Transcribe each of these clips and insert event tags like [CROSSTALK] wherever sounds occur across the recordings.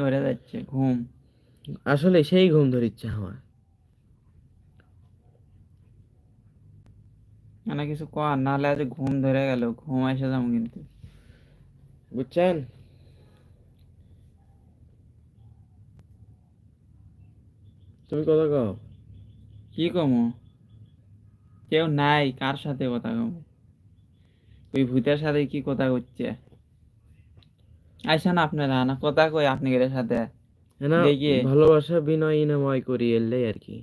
ধরে যাচ্ছে। ঘুম। আসলে সেই ঘুম ধরিচ্ছে আমার মানে কিছু কর নাহলে আজ ঘুম ধরে গেল ঘুম এসে যাব কিন্তু। বুঝছেন? তুমি কথা কও। কি কমো? কেউ নাই কার সাথে কথা কমো? ওই ভূতের সাথে কি কথা করছে? আইসা না আপনারা না কথা কই আপনি এর সাথে দেখি। ভালোবাসা বিনয় ইনাময় করি এলে আর কি।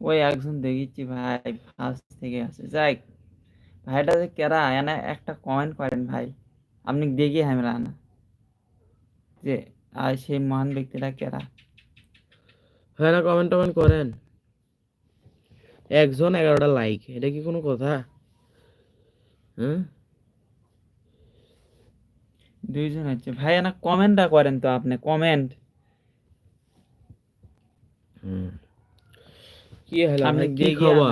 ওই একজন দেখিচ্ছি ভাই ফার্স্ট থেকে আছে। যাই ভাইটা যে কেরা এনে একটা কমেন্ট করেন ভাই। আপনি দেখি আমরা না যে আর সেই মহান ব্যক্তিটা কেরা। হ্যাঁ না কমেন্ট টমেন্ট করেন। একজন এগারোটা লাইক এটা কি কোনো কথা? হ্যাঁ? দুইজন হচ্ছে। ভাই না কমেন্টটা করেন তো আপনি কমেন্ট কি হলো? আপনি কি খবর?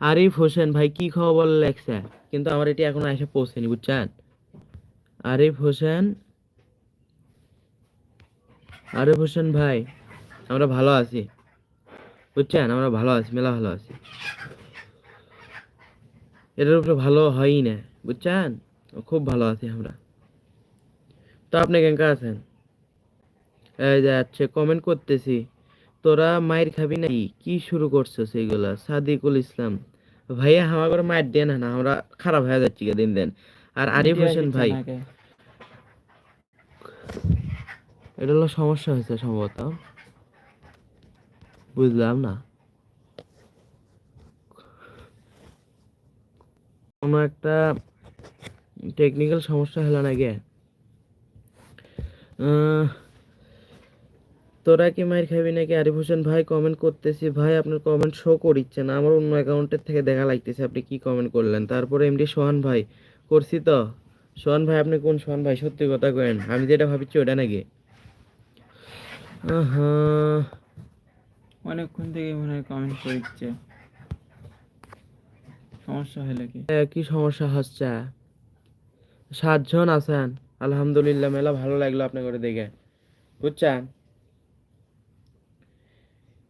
আরিফ হোসেন ভাই কি খবর লেখছে? কিন্তু আমার এটি এখনও এসে পৌঁছেনি বুঝছেন? আরিফ হোসেন? আরিফ হোসেন ভাই আমরা ভালো আছি। বুঝছেন? আমরা ভালো আছি মেলা ভালো আছি। এটার উপরে ভালো হয়ই না বুঝছেন? খুব ভালো আছি আমরা। তো আপনি কেঙ্কা আছেন? এই যে আচ্ছা কমেন্ট করতেছি তোরা মায়ের খাবি নাকি? কি শুরু করছ সেইগুলা? সাদিকুল ইসলাম। ভাইয়া হামা করে মায়ের দেন না আমরা খারাপ হয়ে যাচ্ছি দিন দিন। আর আরিফ হোসেন ভাই। এটা হলো সমস্যা হয়েছে সম্ভবত। বুঝলাম না। কোনো একটা টেকনিক্যাল সমস্যা হলো নাকি আহ, তোরা কি মায়ের খাবি নাকি? আরিফ হোসেন ভাই কমেন্ট করতেছি। ভাই আপনার কমেন্ট শো করিচ্ছে না। আমার অন্য অ্যাকাউন্টের থেকে দেখা লাগতেছে। আপনি কি কমেন্ট করলেন? তারপরে এমডি সোহান ভাই করছি তো? সোহান ভাই আপনি কোন সোহান ভাই? সত্যি কথা কেন আমি যেটা ভাবছি ওটা নাকি? অনেকক্ষণ থেকে মনে হয় কমেন্ট করছে সমস্যা হলো কি? কি সমস্যা হচ্ছে? সাতজন আছেন? আলহামদুলিল্লাহ, মেলা ভালো লাগল আপনার করে দেখে। বুঝছেন?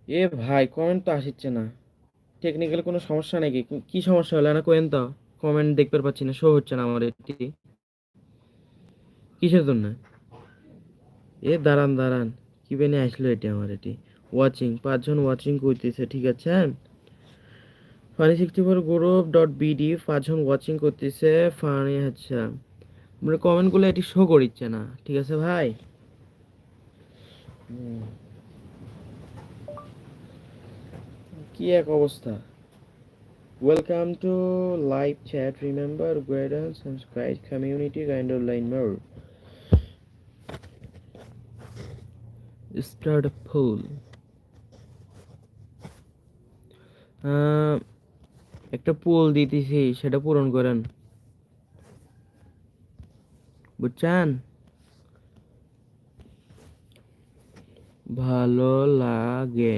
এ ভাই কমেন্ট তো আসিচ্ছে না। টেকনিক্যাল কোনো সমস্যা নাকি? কি সমস্যা হলো? না কোয়েন তো কমেন্ট দেখতে পাচ্ছি না শো হচ্ছে না আমার এটি কিসের জন্য? এ দাঁড়ান দাঁড়ান। কি বেনে আসলো এটি আমার এটি? ওয়াচিং পাঁচজন ওয়াচিং করতেছে, ঠিক আছে? Funny sixty four group dot BD পাঁচজন ওয়াচিং করতেছে ফানি আচ্ছা মানে কমেন্টগুলো এটি শো করিচ্ছে না। ঠিক আছে ভাই। কি এক অবস্থা? Welcome to live chat remember guidance subscribe community kind of line more start full একটা পোল দিতেছি, সেটা পূরণ করেন। বুঝছেন? ভালো লাগে।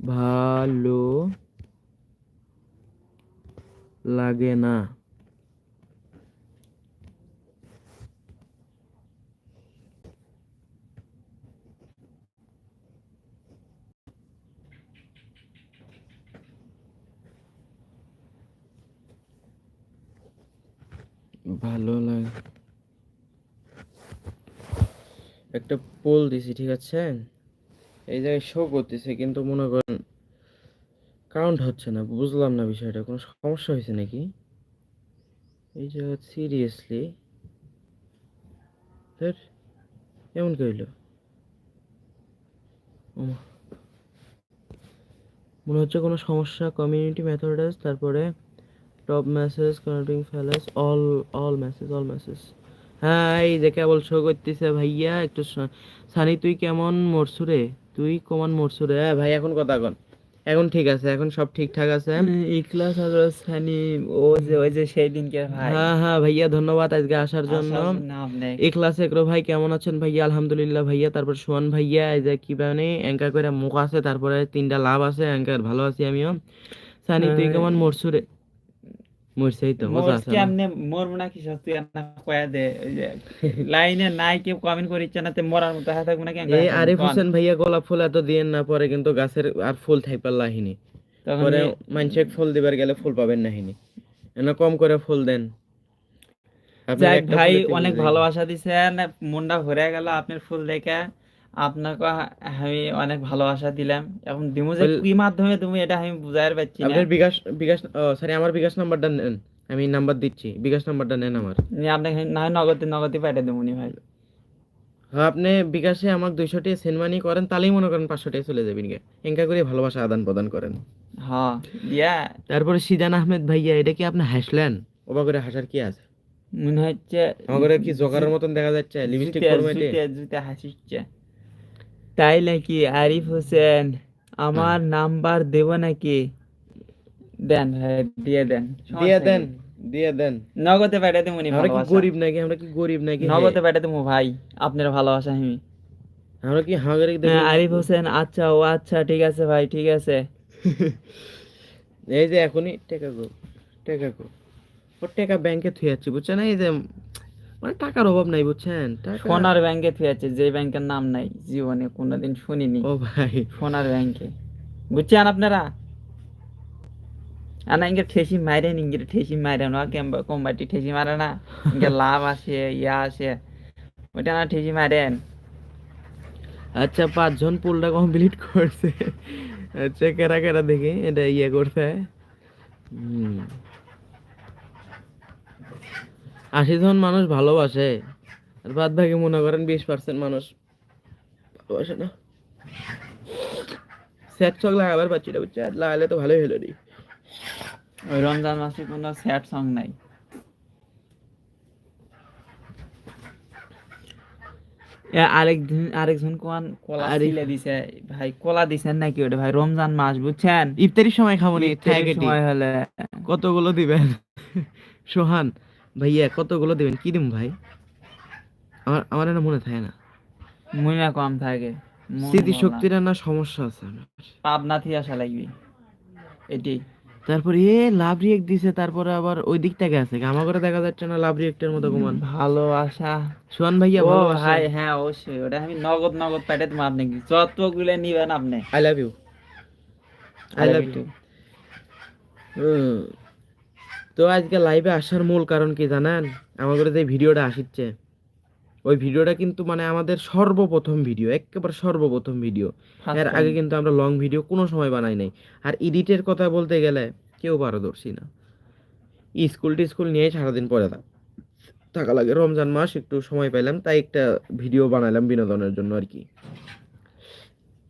ভালো লাগে না। ভালো লাগে। একটা পোল দিছি, ঠিক আছে? এই জায়গায় শো করতেছে, কিন্তু মনে করেন কাউন্ট হচ্ছে না, বুঝলাম না বিষয়টা, কোনো সমস্যা হয়েছে নাকি? এই জায়গা সিরিয়াসলি এমন কইল মনে হচ্ছে কোনো সমস্যা কমিউনিটি মেথডস তারপরে top message connecting fellows all all message all message হ্যাঁ এই যে কেবল শো করতেছে ভাইয়া একটু সানি তুই কেমন মরছু রে তুই কেমন মরছু রে হ্যাঁ ভাই এখন কথা কন। এখন ঠিক আছে এখন সব ঠিকঠাক আছে? ইকলাস হাজরত সানি ও যে ওই যে সেই দিনকে ভাই। হ্যাঁ হ্যাঁ ভাইয়া ধন্যবাদ আজকে আসার জন্য। এখলাস একরো ভাই কেমন আছেন ভাইয়া? আলহামদুলিল্লাহ ভাইয়া। তারপর সোহান ভাইয়া এই যে কি মানে অ্যাঙ্কার করে মুখ আছে তারপরে তিনটা লাভ আছে অ্যাঙ্কার ভালো আছি আমিও। সানি তুই হ্যাঁ। কেমন মরছু রে মরছেই তো মজা আছে মোরকে না না কি সত্যি না কয়া দে লাইনে নাই কেউ কমেন্ট করিচ্ছে না তে মরার মতো থাকব না কেন এই আরিফ হোসেন ভাইয়া গোলাপ ফুল এত দিয়েন না পরে কিন্তু গাছের আর ফুল থাইপার লাহিনি পরে মানুষে ফুল দিবার গেলে ফুল পাবেন না হিনি। এনে কম করে ফুল দেন। ভাই অনেক। ভালোবাসা দিছেন মনটা ভরে গেল আপনার ফুল দেখে। আপনাকে আমি অনেক ভালোবাসা দিলাম এখন দিমু যে কি মাধ্যমে তুমি এটা আমি না। আপনার বিকাশ বিকাশ সরি আমার বিকাশ নাম্বারটা নেন। আমি নাম্বার দিচ্ছি। বিকাশ নাম্বারটা নেন আমার। আপনাকে না নগদে নগদে পাঠিয়ে দেবো নি ভাই। হ্যাঁ আপনি বিকাশে আমাকে দুইশো টাকা সেনমানি করেন তাহলেই মনে করেন পাঁচশো টাকা চলে যাবেন এঙ্কা করে ভালোবাসা আদান প্রদান করেন। হ্যাঁ দিয়া। তারপরে সিজান আহমেদ ভাইয়া এটা কি আপনি হাসলেন? ওবা করে হাসার কি আছে? মনে হচ্ছে আমাদের কি জোকারের মতন দেখা যাচ্ছে? লিপস্টিক ফরম্যাটে জুতে হাসিচ্ছে। তাই নাকি আরিফ হোসেন আমার নাম্বার দেব নাকি? দেন দিয়ে দেন। দিয়ে দেন দিয়ে দেন। নগদে পাঠিয়ে দেবো নি আমরা কি গরিব নাকি? আমরা কি গরিব নাকি? নগদে পাঠিয়ে দেবো ভাই আপনার ভালোবাসা আমি। আমরা কি হাঙ্গারি হ্যাঁ, আরিফ হোসেন আচ্ছা ও আচ্ছা ঠিক আছে ভাই ঠিক আছে। এই যে এখনই টেকা গো টেকা গো। ও টাকা ব্যাংকে থুয়ে যাচ্ছে বুঝছেন? এই যে মানে টাকার অভাব নাই বুঝছেন? সোনার ব্যাংকে থুয়েছে যে ব্যাংকের নাম নাই জীবনে কোনোদিন শুনিনি। ও ভাই। সোনার ব্যাংকে বুঝছেন আপনারা? আনা ইঙ্গে ঠেসি মারেন ইঙ্গে ঠেসি মারেন ওয়া কেম্বা কোম্পাটি ঠেসি মারে না। ইঙ্গে লাভ আসে ইয়া আসে। ওইটা না ঠেসি মারেন আচ্ছা পাঁচজন পুলটা কমপ্লিট করছে। আচ্ছা কেরা কেরা দেখি? এটা ইয়ে করছে। হুম। আশি জন মানুষ ভালোবাসে। আর বাদ বাকি মনে করেন বিশ পার্সেন্ট মানুষ ভালোবাসে না। সেট চক লাগাবার পাচ্ছি না বুঝছে লাগালে তো ভালোই হলো রে। ওই রমজান মাসে কোনো স্যাড সং নাই। আরেকদিন আরেকজন কোন কলা ছিলে দিছে। ভাই কলা দিছেন নাকি ওটা? ভাই রমজান মাস বুঝছেন? ইফতারির সময় খাব নি সময় হলে। কতগুলো দিবেন? সোহান ভাইয়া কতগুলো দিবেন? কি দিম ভাই? আমার আমার এটা মনে থাকে না। মনে কম থাকে। স্মৃতি বলা। শক্তির না সমস্যা আছে আমার। পাবনা থেকে আসা লাগবে। এটি। তারপরে এ লাভ রিয়েক্ট দিছে তারপরে আবার ওই দিক থেকে আছে আমার করে দেখা যাচ্ছে না লাভ রিয়েক্টের মতো ভালো আশা। সোহান ভাইয়া ও ভালো ভাই হ্যাঁ অবশ্যই। ওটা আমি নগদ নগদ পাঠিয়ে দেবো আপনি যতগুলো নিবেন আপনি। I love you I love you তো আজকে লাইভে আসার মূল কারণ কি জানেন? আমাদের যে ভিডিওটা আসিচ্ছে ওই ভিডিওটা কিন্তু মানে আমাদের সর্বপ্রথম ভিডিও একেবারে সর্বপ্রথম ভিডিও এর আগে কিন্তু আমরা লং ভিডিও কোনো সময় বানাই নাই। আর এডিটের কথা বলতে গেলে কেউ পারদর্শী না। স্কুল টিস্কুল নিয়ে সারাদিন পরে থাক থাকা লাগে। রমজান মাস একটু সময় পাইলাম তাই একটা ভিডিও বানালাম বিনোদনের জন্য আর কি।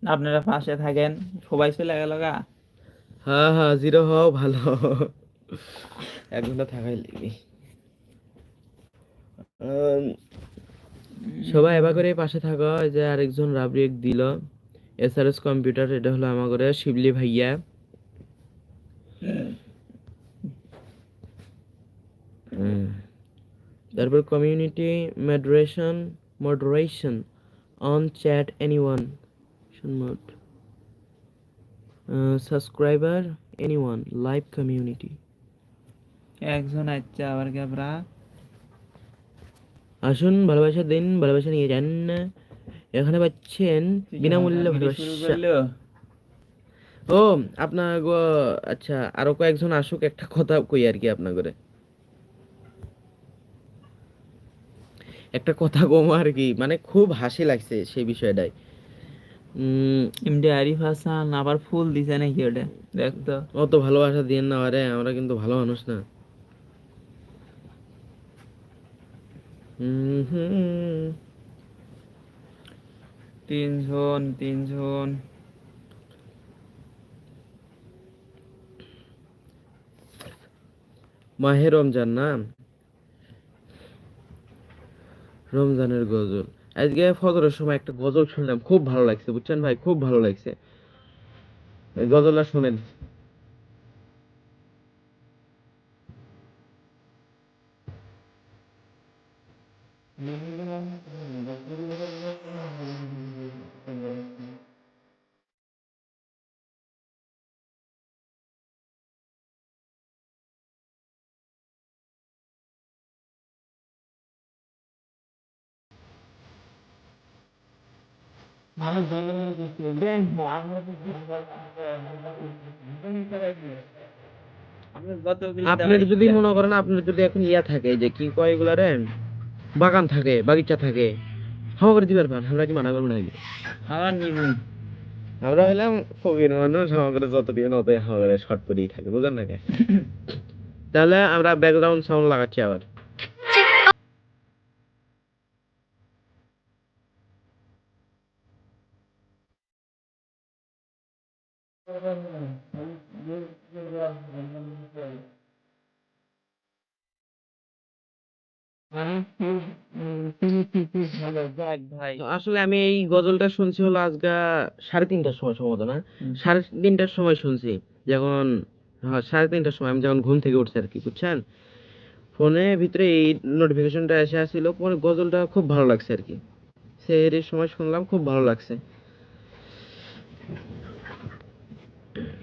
আপনারা পাশে থাকেন। সবাই চলে গেল গা। হ্যাঁ হ্যাঁ জিরো হও ভালো এক ঘণ্টা থাকাই লাগবে। সবাই এবার করে পাশে থাকা যে আরেকজন রাবরিক দিল। এসআরএস কম্পিউটার এটা হলো আমার করে শিবলি ভাইয়া। তারপর community moderation moderation on chat anyone mode subscriber anyone live community একজন আচ্ছা আবার ক্যাবরা আসুন ভালোবাসা দিন ভালোবাসা নিয়ে যান। এখানে পাচ্ছেন বিনামূল্যে ভালোবাসা। ও আপনার আচ্ছা আরও কয়েকজন আসুক একটা কথা কই আর কি আপনার করে একটা কথা কম আর কি মানে খুব হাসি লাগছে সেই বিষয়টাই উম, এমডি আরিফ হাসান আবার ফুল দিছে নাকি ওটা? দেখতো অত ভালোবাসা দিয়েন না আরে আমরা কিন্তু ভালো মানুষ না হুম হুম তিনজন তিনজন মাহে রমজান না? রমজানের গজল। আজকে ফজরের সময় একটা গজল শুনলাম, খুব ভালো লাগছে, বুঝছেন ভাই? খুব ভালো লাগছে। গজলটা শুনেন। আপনার যদি মনে করেন আপনার যদি এখন ইয়া থাকে যে কি কয় এগুলা রে বাগান থাকে বাগিচা থাকে হাওয়া করে দিবার পান আমরা কি মানা করব নাকি আমার নিবই আমরা হইলাম ফকির মানুষ হাওয়া করে যত দিয়ে নতে হাওয়া করে শর্ট করেই থাকে বুঝলেন নাকি [LAUGHS] তাহলে আমরা ব্যাকগ্রাউন্ড সাউন্ড লাগাচ্ছি আবার। আসলে আমি এই গজলটা শুনছি হলো আজকে সাড়ে তিনটার সময় সম্ভবত না? সাড়ে তিনটার সময় শুনছি। যখন হ্যাঁ সাড়ে তিনটার সময় আমি যখন ঘুম থেকে উঠছি আর কি বুঝছেন? ফোনে ভিতরে এই নোটিফিকেশনটা এসে আসছিল পরে গজলটা খুব ভালো লাগছে আর কি। সের সময় শুনলাম খুব ভালো লাগছে।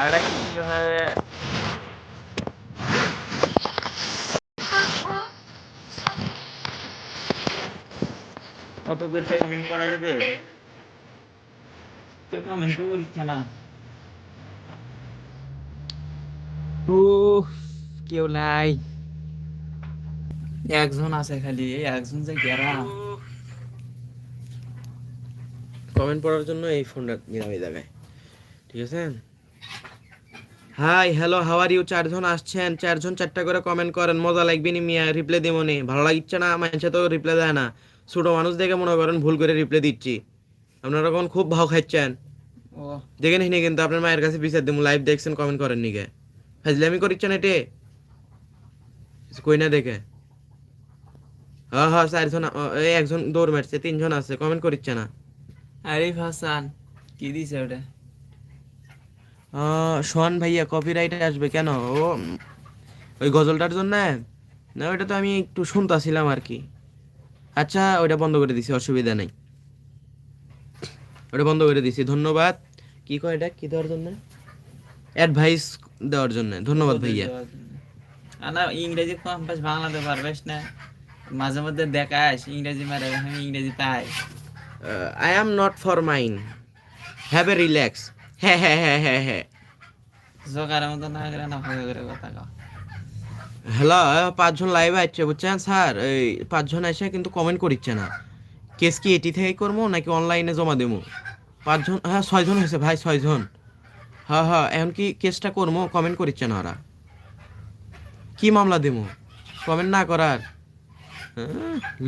ভাড়া কি হয় কত করে পেমেন্ট করা যাবে কেউ কমেন্ট করছে না কেউ নাই একজন আছে খালি একজন যে গেরা কমেন্ট পড়ার জন্য এই ফোনটা নিলাম জায়গায় ঠিক আছে হাই হ্যালো হাওয়ার ইউ চারজন আসছেন। চারজন চারটা করে কমেন্ট করেন। মজা লাগবে নি মিয়া? রিপ্লাই দেবো নি? ভালো লাগছে না? মানুষে তো রিপ্লাই দেয় না। ছোট মানুষ দেখে মনে করেন ভুল করে রিপ্লাই দিচ্ছি। আপনারা কোন খুব ভাও খাচ্ছেন দেখে নিন কিন্তু আপনার মায়ের কাছে বিচার দিব লাইভ দেখছেন কমেন্ট করেন নিকে ফাজলামি করিচ্ছেন এটে? কই না দেখে। হ্যাঁ হ্যাঁ চারজন একজন দৌড় মারছে তিনজন আছে। কমেন্ট করিচ্ছে না? আরিফ হাসান কি দিছে ওটা? সোহান ভাইয়া কপিরাইট আসবে কেন? ও ওই গজলটার জন্য? না ওইটা তো আমি একটু শুনতাছিলাম আর কি। আচ্ছা ওইটা বন্ধ করে দিছি অসুবিধা নেই। ওটা বন্ধ করে দিছি ধন্যবাদ। কি কয় এটা? কি দেওয়ার জন্য? অ্যাডভাইস দেওয়ার জন্য ধন্যবাদ ভাইয়া। না ইংরেজি কম পাস বাংলাতে পারবেস না। মাঝে মধ্যে দেখাস ইংরেজি মারে আমি ইংরেজি পাই I am not for mine have a relax হ্যাঁ হ্যাঁ হ্যাঁ হ্যাঁ হ্যাঁ। জোকারের মতো না করে না ভয় করে কথা কও। হ্যালো পাঁচজন লাইভ আসছে বুঝছেন? স্যার এই পাঁচজন এসে কিন্তু কমেন্ট করিচ্ছে না। কেস কি এটি থেকে করব নাকি অনলাইনে জমা দেবো? পাঁচজন হ্যাঁ ছয়জন হয়েছে ভাই ছয়জন। হ্যাঁ হ্যাঁ এখন কি কেসটা করব? কমেন্ট করিচ্ছে না ওরা। কি মামলা দেবো? কমেন্ট না করার।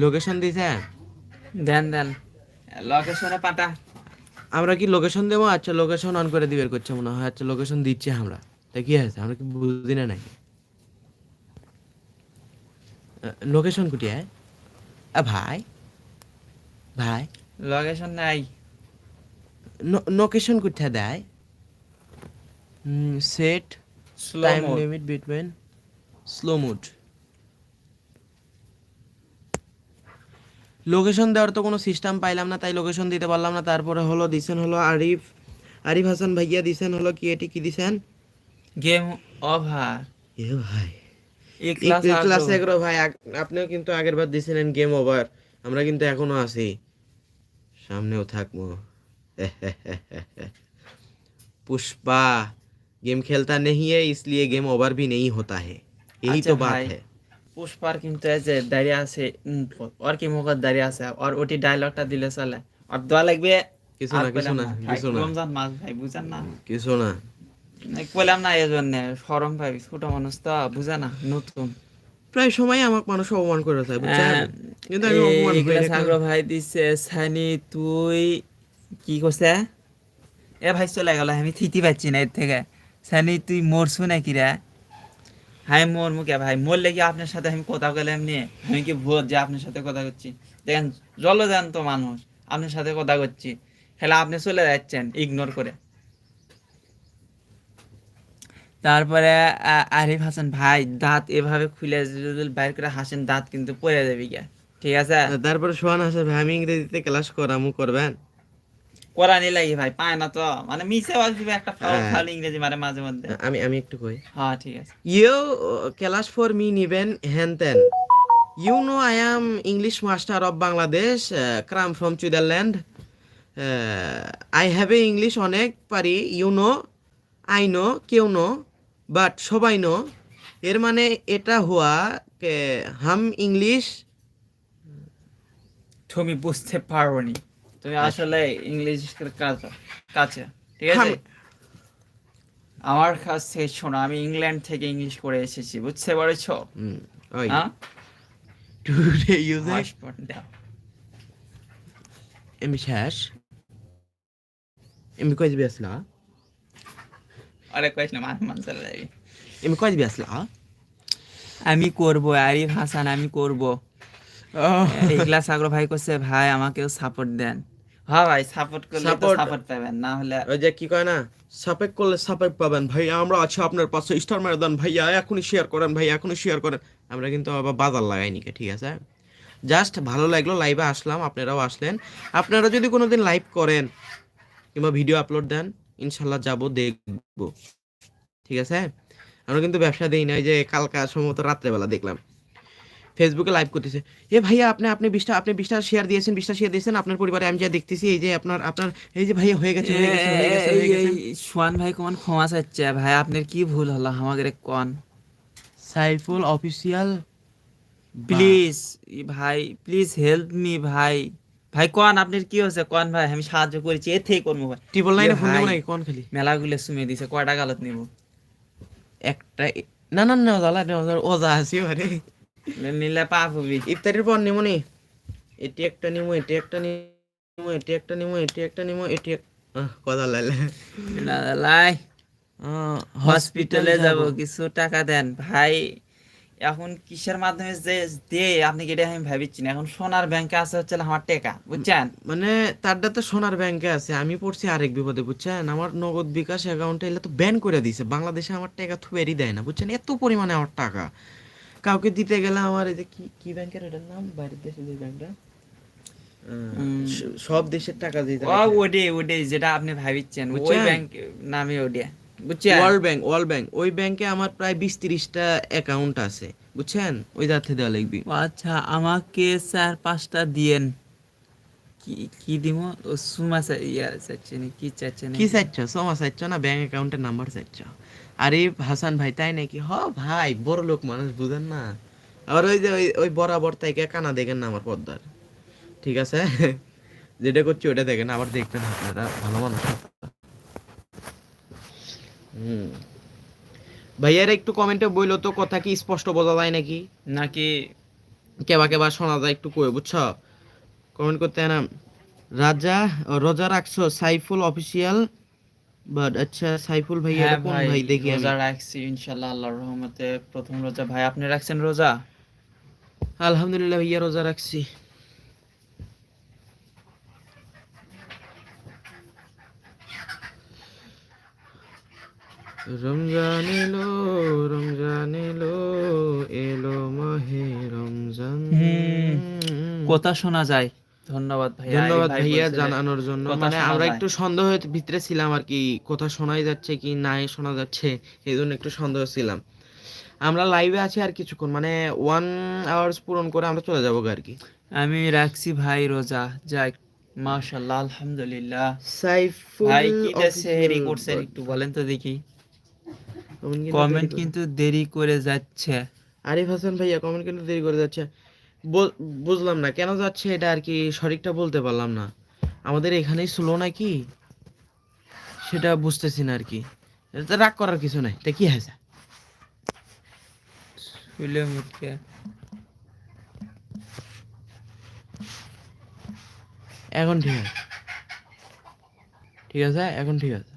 লোকেশন দিছে দেন দেন। লোকেশনে পাতা। আমরা কি লোকেশন দেবো? আচ্ছা লোকেশন অন করে দিবে করছে মনে হয়। আচ্ছা লোকেশন দিচ্ছে আমরা। তা কি আছে আমরা কি বুঝি না নাকি? লোকেশন কুটিয়া আ ভাই। ভাই। লোকেশন নাই। লোকেশন কোথায় দেয়? Set time limit between slow mood location দেওয়ার তো কোনো সিস্টেম পাইলাম না তাই লোকেশন দিতে পারলাম না তারপরে হলো দিছেন হলো আরিফ আরিফ হাসান ভাইয়া দিছেন হলো কি এটি কি দিছেন গেম ওভার এ ভাই এই ক্লাস ক্লাস এগারো ভাই আগ- আপনিও কিন্তু আগের বার দিছিলেন গেম ওভার আমরা কিন্তু এখনো আছি সামনেও থাকবো [LAUGHS] पुष्पा गेम खेलता नहीं है इसलिए गेम ओवर भी नहीं होता है यही अच्छा तो बात भाई। है পুষ্পার কিন্তু এই যে দাঁড়িয়ে আছে ওর কি মুখত দাঁড়িয়ে আছে? আর ওটি ডায়লগটা দিলে চলে। আর দোয়া লাগবে কিছু না কিছু না কিছু না। রমজান মাস ভাই বুঝেন না। কিছু না। না এই জন্য সরম ভাই ছোট মানুষ তো বুঝে না নতুন। প্রায় সময় আমাকে মানুষ অপমান করে থাকে বুঝছেন? হ্যাঁ, কিন্তু আমি অপমান করি। আগ্রহ ভাই দিছে সানি তুই কি করছে? এ ভাই চলে গেল আমি থিতি পাচ্ছি না এর থেকে। সানি তুই মরছু নাকি রে? হাই মোর মুখে, ভাই মরলে কি আপনার সাথে আমি কথা বললাম নিয়ে আমি কি ভূত যে আপনার সাথে কথা করছি? দেখেন, জলজান্ত মানুষ, আপনার সাথে কথা করছি। হেলা আপনি চলে যাচ্ছেন ইগনোর করে। তারপরে আরিফ হাসান, ভাই, দাঁত এভাবে খুলে বাইর করে হাসেন, দাঁত কিন্তু পড়ে যাবে গিয়া। ঠিক আছে? তারপরে সোহান হাসান, ভাই, আমি ইংরেজিতে ক্লাস করামু, করবেন? কোরআনই লাগি ভাই পায় না তো। মানে মিশে আসবে একটা ফাউল হ্যাঁ। ফাউল ইংরেজি মারে মাঝে মধ্যে। আমি আমি একটু কই। হ্যাঁ ঠিক আছে। ইউ ক্লাস ফর মি নিবেন হ্যান তেন। You know I am English master of Bangladesh cram from Switzerland. I have a English অনেক পারি ইউ নো আই নো কেউ নো বাট সবাই নো। এর মানে এটা হওয়া হাম ইংলিশ তুমি বুঝতে পারোনি। তুমি আসলে ইংলিশ কাছে কাছে ঠিক আছে? আমার কাছ থেকে শোনো আমি ইংল্যান্ড থেকে ইংলিশ করে এসেছি বুঝতে পেরেছ? হ্যাঁ? টুডে ইউজ হটস্পট দাও। এমি শেষ এমি কই দিবি আসলা? আরে কইস না মান মান চলে যাবি। এমি কই দিবি আসলা? আমি করব আরিফ হাসান আমি করব। এগুলা সাগর ভাই করছে ভাই আমাকেও সাপোর্ট দেন। হ্যাঁ ভাই সাপোর্ট করলে Support- সাপোর্ট পাবেন না হলে ওই যে কি কয় না সাপেক করলে সাপেক পাবেন। ভাই আমরা আছি আপনার পাশে। স্টার মেরে দেন ভাইয়া এখনই শেয়ার করেন ভাই এখনই শেয়ার করেন। আমরা কিন্তু আবার বাজার লাগাইনি ঠিক আছে? জাস্ট ভালো লাগল লাইভে আসলাম আপনারাও আসলেন। আপনারা যদি কোনোদিন লাইভ করেন কিংবা ভিডিও আপলোড দেন ইনশাল্লাহ যাব দেখব। ঠিক আছে? আমরা কিন্তু ব্যবসা দিই না ওই যে কালকা সম্ভবত রাত্রেবেলা দেখলাম। ফেসবুকে লাইভ করতেছে। এ ভাইয়া আপনি আপনি বিশটা আপনি বিশটা শেয়ার দিয়েছেন বিশটা শেয়ার দিয়েছেন আপনার পরিবারে আমি যা দেখতেছি এই যে আপনার আপনার এই যে ভাইয়া হয়ে গেছে হয়ে গেছে হয়ে গেছে হয়ে গেছে। সোয়ান ভাই কোন ক্ষমা চাচ্ছে ভাই আপনার কি ভুল হলো আমাকে কোন? সাইফুল অফিসিয়াল প্লিজ ভাই প্লিজ হেল্প মি ভাই। ভাই কোন আপনার কি হয়েছে? কোন ভাই আমি সাহায্য করেছি এর থেকে করব ভাই। ট্রিপল লাইনে এ ফোন দেবো। নাকি? কোন খালি? মেলাগুলো সুমে দিছে কয়টা গালত নিব? একটা না না না দাদা না ওজা আছি আরে নিলে পাপ হবি। ইফতারির পর নিমো নি। এটি একটা নিমো এটি একটা নিমো এটি একটা নিমো এটি একটা নিমো এটি কথা লাইলে। লাই। হসপিটালে যাব কিছু টাকা দেন। ভাই এখন কিসের মাধ্যমে যে দে আপনি কি এটা আমি ভাবিচ্ছি না। এখন সোনার ব্যাংকে আছে হচ্ছে আমার টাকা বুঝছেন? মানে তারটা তো সোনার ব্যাংকে আছে আমি পড়ছি আরেক বিপদে বুঝছেন? আমার নগদ বিকাশ অ্যাকাউন্টে এলে তো ব্যান করে দিয়েছে বাংলাদেশে আমার টাকা থুয়েরই দেয় না বুঝছেন? এত পরিমাণে আমার টাকা। কাউকে দিতে গেলে আমার এই যে কি কি ব্যাংকের এটার নাম? বাইরের দেশে যে ব্যাংকটা? সব দেশের টাকা দিতে ও ওডে ওডে যেটা আপনি ভাবিচ্ছেন। ওই ব্যাংক নামে ওডে। বুঝছেন? World bank world bank. ওই ব্যাংকে আমার প্রায় বিশ তিরিশটা অ্যাকাউন্ট আছে। বুঝছেন? ওই যাতে দেওয়া লিখবি আচ্ছা আমাকে চার পাঁচটা দিয়েন। কি কি দিব? ও সুমা চা- ইয়া চাচ্ছে না কি চাচ্ছে না কি চাইছ সমা চাইছ না? ব্যাংক অ্যাকাউন্টের নাম্বার চাইছ আরে হাসান ভাই তাই নাকি? হ ভাই বড় লোক মানুষ বুঝেন না। আবার ওই যে ওই ওই বরাবর তাইকে কানা দেখেন না আমার পদ্মার ঠিক আছে? যেটা করছি ওটা দেখেন আবার দেখবেন আপনারা ভালো মানুষ। হুম। ভাইয়ার একটু কমেন্টে বইলো তো কথা কি স্পষ্ট বোঝা যায় নাকি? নাকি? কেবা কেবা শোনা যায় একটু কই বুঝছ? কমেন্ট করতে না। রাজা রোজা রাখছো সাইফুল অফিসিয়াল বাট আচ্ছা সাইফুল ভাই হ্যাঁ এটা কোন ভাই দেখি রোজা রাখছি ইনশাল্লাহ আল্লাহর রহমতে প্রথম রোজা। ভাই আপনি রাখছেন রোজা? আলহামদুলিল্লাহ ভাইয়া রোজা রাখছি। রমজান এলো রমজান এলো এলো মাহে রমজান। কথা শোনা যায়। ধন্যবাদ ভাই ধন্যবাদ ভাইয়া জানানোর জন্য। মানে আমরা। একটু সন্দেহের ভিতরে ছিলাম আর কি কথা শোনাই যাচ্ছে কি নাই শোনা যাচ্ছে এই জন্য একটু সন্দেহ ছিলাম। আমরা লাইভে আছি আর কিছুক্ষণ মানে ওয়ান আওয়ার্স পূরণ করে আমরা চলে যাব আর কি। আমি রাখছি ভাই রোজা যাই মাশাআল্লাহ আলহামদুলিল্লাহ। সাইফুল ভাই কি সেহেরি করছেন একটু বলেন তো দেখি। কমেন্ট দেরি কিন্তু দেরি করে যাচ্ছে। আরিফ হাসান ভাইয়া কমেন্ট কিন্তু দেরি করে যাচ্ছে। বুঝলাম না কেন যাচ্ছে এটা আর কি সঠিকটা বলতে পারলাম না। আমাদের এখানেই স্লো নাকি? সেটা বুঝতেছি না আর কি। এটা রাগ করার কিছু নাই তা কি হয়েছে? এখন ঠিক আছে। ঠিক আছে এখন ঠিক আছে।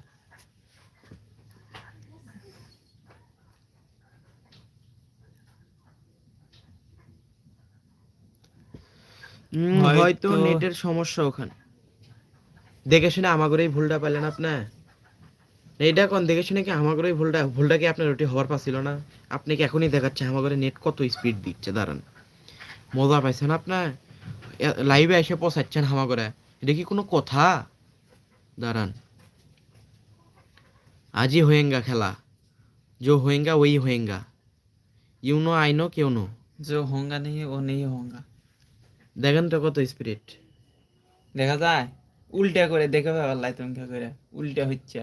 উম, হয়তো হয়তো- নেটের সমস্যা ওখানে দেখে শুনে আমাগরেই ভুলটা পাইলেন আপনার এইটা কোন দেখে শুনে কি আমাগরেই ভুলটা ভুলটা কি আপনার ওটি হওয়ার পাচ্ছিল না আপনি কি এখনই দেখাচ্ছে আমাগরে নেট কত স্পিড দিচ্ছে দাঁড়ান মজা পাইছেন আপনার লাইভে এসে পৌঁছাচ্ছেন হামাগরে এটা কি কোনো কথা দাঁড়ান আজই হোয়েঙ্গা খেলা जो होएगा वही होएगा ইউ নো আই নো কেউ নো जो होगा नहीं वो नहीं होगा দেখেন তো কত স্পিরিট দেখা যায়? উল্টা করে দেখে পাল্লাই তুমি করে। উল্টা হচ্ছে।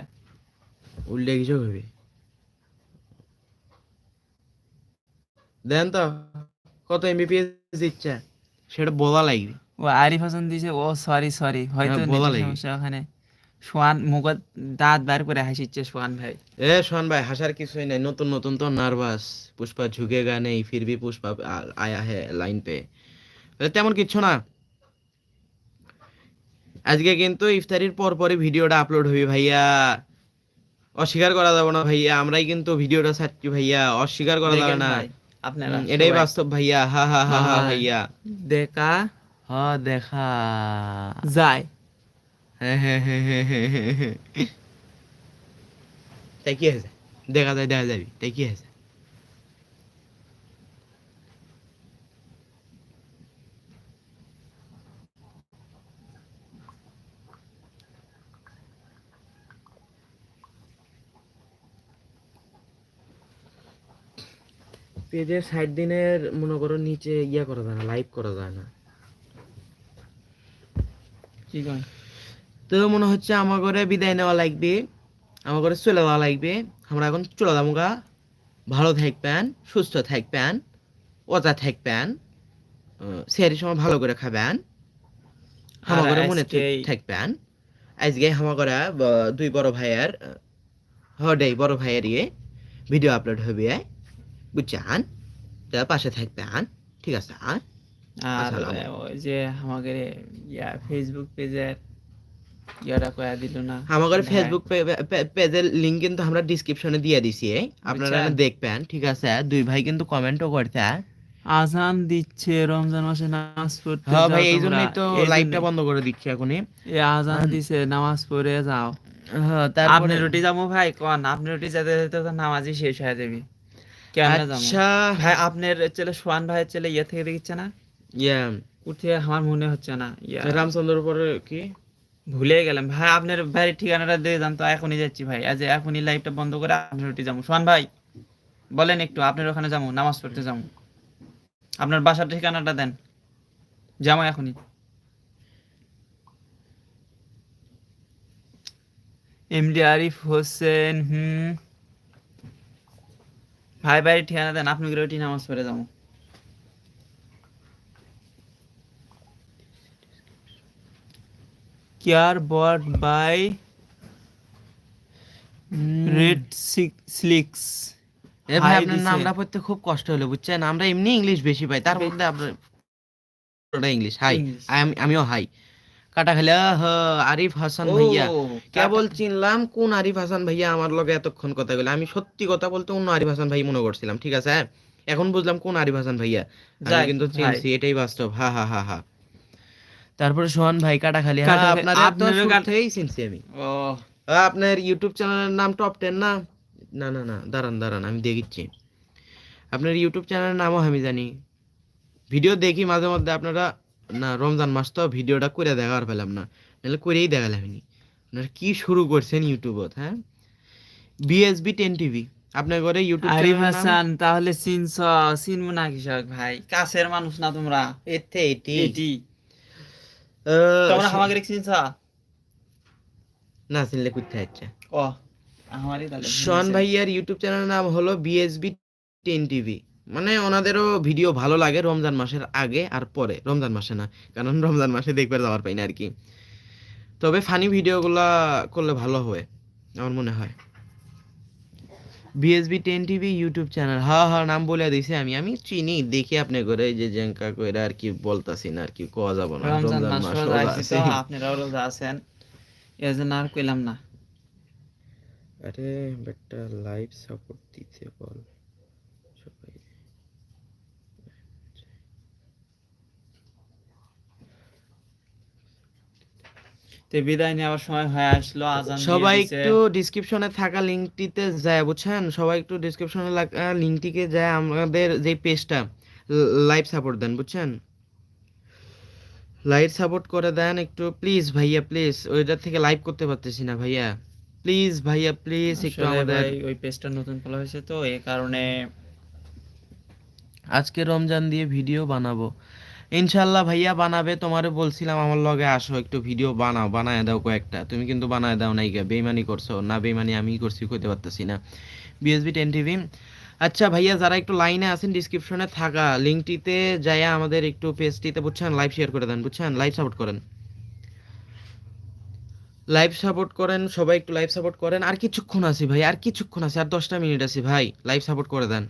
উল্টে কিছু হবে দেন তো কত এমবিপিএস দিচ্ছে। সেটা বলা লাগবে। ও আরিফ হাসান দিছে ও সরি সরি হয়তো হ্যাঁ, বলা নেটের লাগে। সমস্যা ওখানে। সোয়ান মুখ দাঁত বার করে হাসিচ্ছে সোয়ান ভাই। এ শোন ভাই হাসার কিছুই নাই। নতুন নতুন তো নার্ভাস পুষ্পা ঝুঁকেগা নেই ফির ভি পুষ্পা আয়া হে লাইন পে তেমন কিচ্ছু না। আজকে কিন্তু ইফতারির পর পরই ভিডিওটা আপলোড হবে ভাইয়া। অস্বীকার করা যাবে না ভাইয়া আমরাই কিন্তু ভিডিওটা ছাড়ছি ভাইয়া অস্বীকার করা যাবে না। আপনারা এটাই বাস্তব ভাইয়া হা হা হা হা হ্যাঁ। ভাইয়া। দেখা হ দেখা। যায়। হ্যাঁ হ্যাঁ হ্যাঁ হ্যাঁ হ্যাঁ হ্যাঁ হ্যাঁ। তাই কি আছে দেখা যায় দেখা যাবি। তাই কি আছে পেজের ষাট দিনের মনে করো নিচে ইয়া করা যায় না লাইভ করা যায় না। তো মনে হচ্ছে আমার ঘরে বিদায় নেওয়া লাগবে আমার ঘরে চলে যাওয়া লাগবে। আমরা এখন চলে যাব গা। ভালো থাকবেন সুস্থ থাকবেন ওজা থাকবেন সেরি সময় ভালো করে খাবেন। আমার ঘরে মনে থাকবেন। আজকে আমার ঘরে দুই বড় ভাইয়ের হডে বড় ভাইয়ের ইয়ে ভিডিও আপলোড হবে। বুঝছেন? তা পাশে থাকবেন ঠিক আছে? আর ওই যে আমাদের ইয়া ফেসবুক পেজের ইয়াটা কয়া দিল না। আমাদের। ফেসবুক পেজের লিংক কিন্তু আমরা ডিসক্রিপশনে দিয়ে দিছি আপনারা দেখবেন ঠিক আছে? দুই ভাই কিন্তু কমেন্টও করতে আজান দিচ্ছে রমজান মাসে নামাজ পড়তে হ্যাঁ ভাই এই জন্যই তো এই লাইভটা বন্ধ করে দিচ্ছি এখনই। এই আজান দিছে নামাজ পড়ে যাও। হ্যাঁ আপনি তারপরে রুটি যাব ভাই কোন? আপনি রুটি যেতে যেতে তো নামাজই শেষ হয়ে যাব। আচ্ছা ভাই আপনার ছেলে সোহান ভাইয়ের ছেলে ইয়ে থেকে দেখিচ্ছে না? ইয়া। উঠে আমার মনে হচ্ছে না ইয়া। রামচন্দ্র পরে কি? ভুলে গেলাম ভাই আপনার বাড়ির ঠিকানাটা দিয়ে যান তো এখনই যাচ্ছি ভাই। আজ এখনই লাইভটা বন্ধ করে আপনার রুটি যাব। সোহান ভাই বলেন একটু আপনার ওখানে যাব নামাজ পড়তে যাব। আপনার বাসার ঠিকানাটা দেন। যাব এখনই। এমডি আরিফ হোসেন হুম। ভাই বাড়ির ঠিকানা দেন আপনি রুটি নামাজ পড়ে যাব। Care bot by red slicks. এ ভাই আপনার নামটা পড়তে খুব কষ্ট হলো বুঝছেন? আমরা এমনি ইংলিশ বেশি পাই তার মধ্যে আপনার ইংলিশ হাই আমিও হাই কাটা খেলে আরিফ হাসান ভাইয়া। কেবল চিনলাম কোন আরিফ হাসান ভাইয়া আমার লগে এতক্ষণ কথা বলে আমি সত্যি কথা বলতে অন্য আরিফ হাসান ভাই মনে করছিলাম ঠিক আছে? এখন বুঝলাম কোন আরিফ হাসান ভাইয়া। আমি কিন্তু চিনছি এটাই বাস্তব। হা হা হা হা। তারপরে সোহান ভাই কাটা খালি। হ্যাঁ থেকেই চিনছি আমি। আপনার ইউটিউব চ্যানেলের নাম টপ টেন না? না না না দাঁড়ান দাঁড়ান আমি দেখিচ্ছি। আপনার ইউটিউব চ্যানেলের নামও আমি জানি। ভিডিও দেখি মাঝে মধ্যে আপনারা না রমজান মাস তো ভিডিওটা করে দেখার পেলাম না। নাহলে করেই দেখালাম আমি। আপনারা কি শুরু করছেন ইউটিউবত হ্যাঁ? বিএসবি টেন টিভি আপনার ঘরে ইউটিউব আরিফ হাসান তাহলে চিনছ চিনবো না কৃষক ভাই। কাছের মানুষ না তোমরা। এতে এটি। এটি। তোমরা আমাকে চিনছ? না চিনলে করতে হচ্ছে ও আমারই তাহলে শন ভাইয়ার ইউটিউব চ্যানেলের নাম হলো বিএসবি টেন টিভি মানে ওনাদেরও ভিডিও ভালো লাগে রমজান মাসের আগে আর পরে। রমজান মাসে না কারণ [LAUGHS] রমজান মাসে দেখবার যাওয়ার পাই না আর কি। তবে ফানি ভিডিওগুলা করলে ভালো হয় আমার মনে হয়। BSB ten TV YouTube channel হ্যাঁ হ্যাঁ নাম বলে দিছি আমি। আমি চিনি দেখি আপনি করে এই যে জেঙ্কা কইরা আর কি বলতাছি না আর কি কোয়া যাব না রমজান মাস আছি। তো আপনারাও রোজা আছেন। এই জন্য আর কইলাম না। আরে বেটা লাইভ সাপোর্ট দিতে বল সবাই তো বিদায় নেওয়ার সময় হয়ে আসলো আজান সবাই একটু ডিসক্রিপশনে থাকা লিঙ্কটিতে যায় বুঝছেন? সবাই একটু ডিসক্রিপশনে লিঙ্কটিকে যায় আমাদের যে পেজটা লাইভ সাপোর্ট দেন বুঝছেন? লাইভ সাপোর্ট করে দেন একটু প্লিজ ভাইয়া প্লিজ ওইটার থেকে লাইভ করতে পারতেছি না ভাইয়া। প্লিজ ভাইয়া প্লিজ একটু আমাদের ওই পেজটা নতুন খোলা হয়েছে তো এই কারণে আজকে রমজান দিয়ে ভিডিও বানাবো। ইনশাল্লাহ ভাইয়া বানাবে, তোমারে বলছিলাম আমার লগে আসো, একটু ভিডিও বানাও, বানায় দাও কয়েকটা। তুমি কিন্তু বানায় দাও নাই বেইমানি করছ, না বেইমানি আমি করছি, কইতে পারতেছি না। বিএসবি টেন টিভি আচ্ছা ভাইয়া, যারা একটু লাইনে আছেন ডিসক্রিপশনে থাকা লিঙ্কটিতে যাইয়া আমাদের একটু পেজটিতে বুঝছেন লাইভ শেয়ার করে দেন, বুঝছেন? লাইভ সাপোর্ট করেন। লাইভ সাপোর্ট করেন, সবাই একটু লাইভ সাপোর্ট করেন। আর কিছুক্ষণ আছে ভাই, আর কিছুক্ষণ আছে, আর দশটা মিনিট আছে ভাই লাইভ সাপোর্ট করে দেন।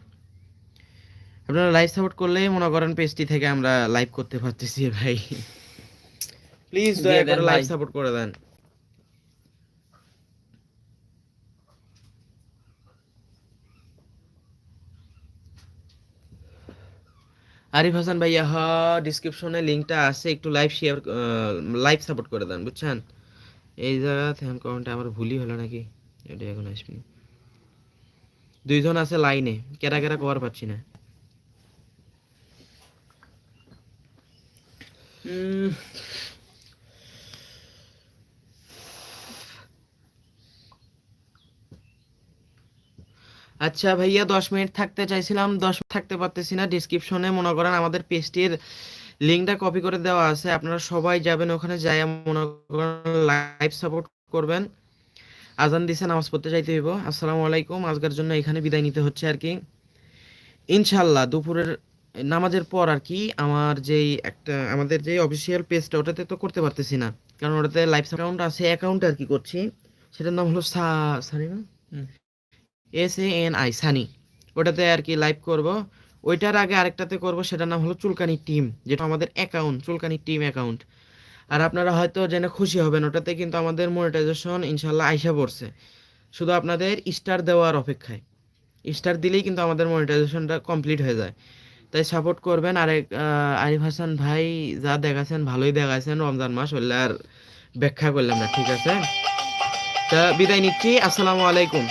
আপনারা লাইভ সাপোর্ট করলেই মনে করেন পেজটি থেকে আমরা লাইভ করতে পারতেছি ভাই। প্লিজ দয়া করে লাইভ সাপোর্ট করে দেন। আরিফ হাসান ভাইয়া হ ডিসক্রিপশনে লিংকটা আছে একটু লাইভ শেয়ার লাইভ সাপোর্ট করে দেন বুঝছেন? এই জায়গা থেকে কমেন্টটা আমার ভুলই হলো নাকি? এটা এখন আসবি দুইজন আছে লাইনে কেরা কেরা কভার পাচ্ছি না। আচ্ছা ভাইয়া, দশ মিনিট থাকতে চাইছিলাম। দশ থাকতে পারতেছি না। ডিসক্রিপশনে মনে করেন আমাদের পেজটির লিঙ্কটা কপি করে দেওয়া আছে। আপনারা সবাই যাবেন ওখানে যাই মনে করেন লাইভ সাপোর্ট করবেন। আজান দিছে, নামাজ পড়তে চাইতে হইব। আসসালামু আলাইকুম। আজকের জন্য এখানে বিদায় নিতে হচ্ছে আর কি। ইনশাল্লাহ দুপুরের নামাজের পর আর কি আমার যেই একটা আমাদের যে অফিসিয়াল পেজটা ওটাতে তো করতে পারতেছি না। কারণ ওটাতে লাইভ অ্যাকাউন্ট আছে অ্যাকাউন্ট আর কি করছি। সেটার নাম হলো সা সানি না। S A N I Sani. ওটাতে আর কি লাইভ করব। ওইটার আগে আরেকটাতে করব সেটার নাম হলো চুলকানি টিম যেটা আমাদের অ্যাকাউন্ট চুলকানি টিম অ্যাকাউন্ট আর আপনারা হয়তো জেনে খুশি হবেন ওটাতে কিন্তু আমাদের মনিটাইজেশন ইনশাল্লাহ আইসা পড়ছে। শুধু আপনাদের স্টার দেওয়ার অপেক্ষায়। স্টার দিলেই কিন্তু আমাদের মনিটাইজেশনটা কমপ্লিট হয়ে যায়। তাই সাপোর্ট করবেন। আরেক আরিফ হাসান ভাই যা দেখাছেন, ভালোই দেখাছেন। রমজান মাস হইলে আর ব্যাখ্যা করলাম না, ঠিক আছে? তা বিদায় নিচ্ছি। আসসালামু আলাইকুম।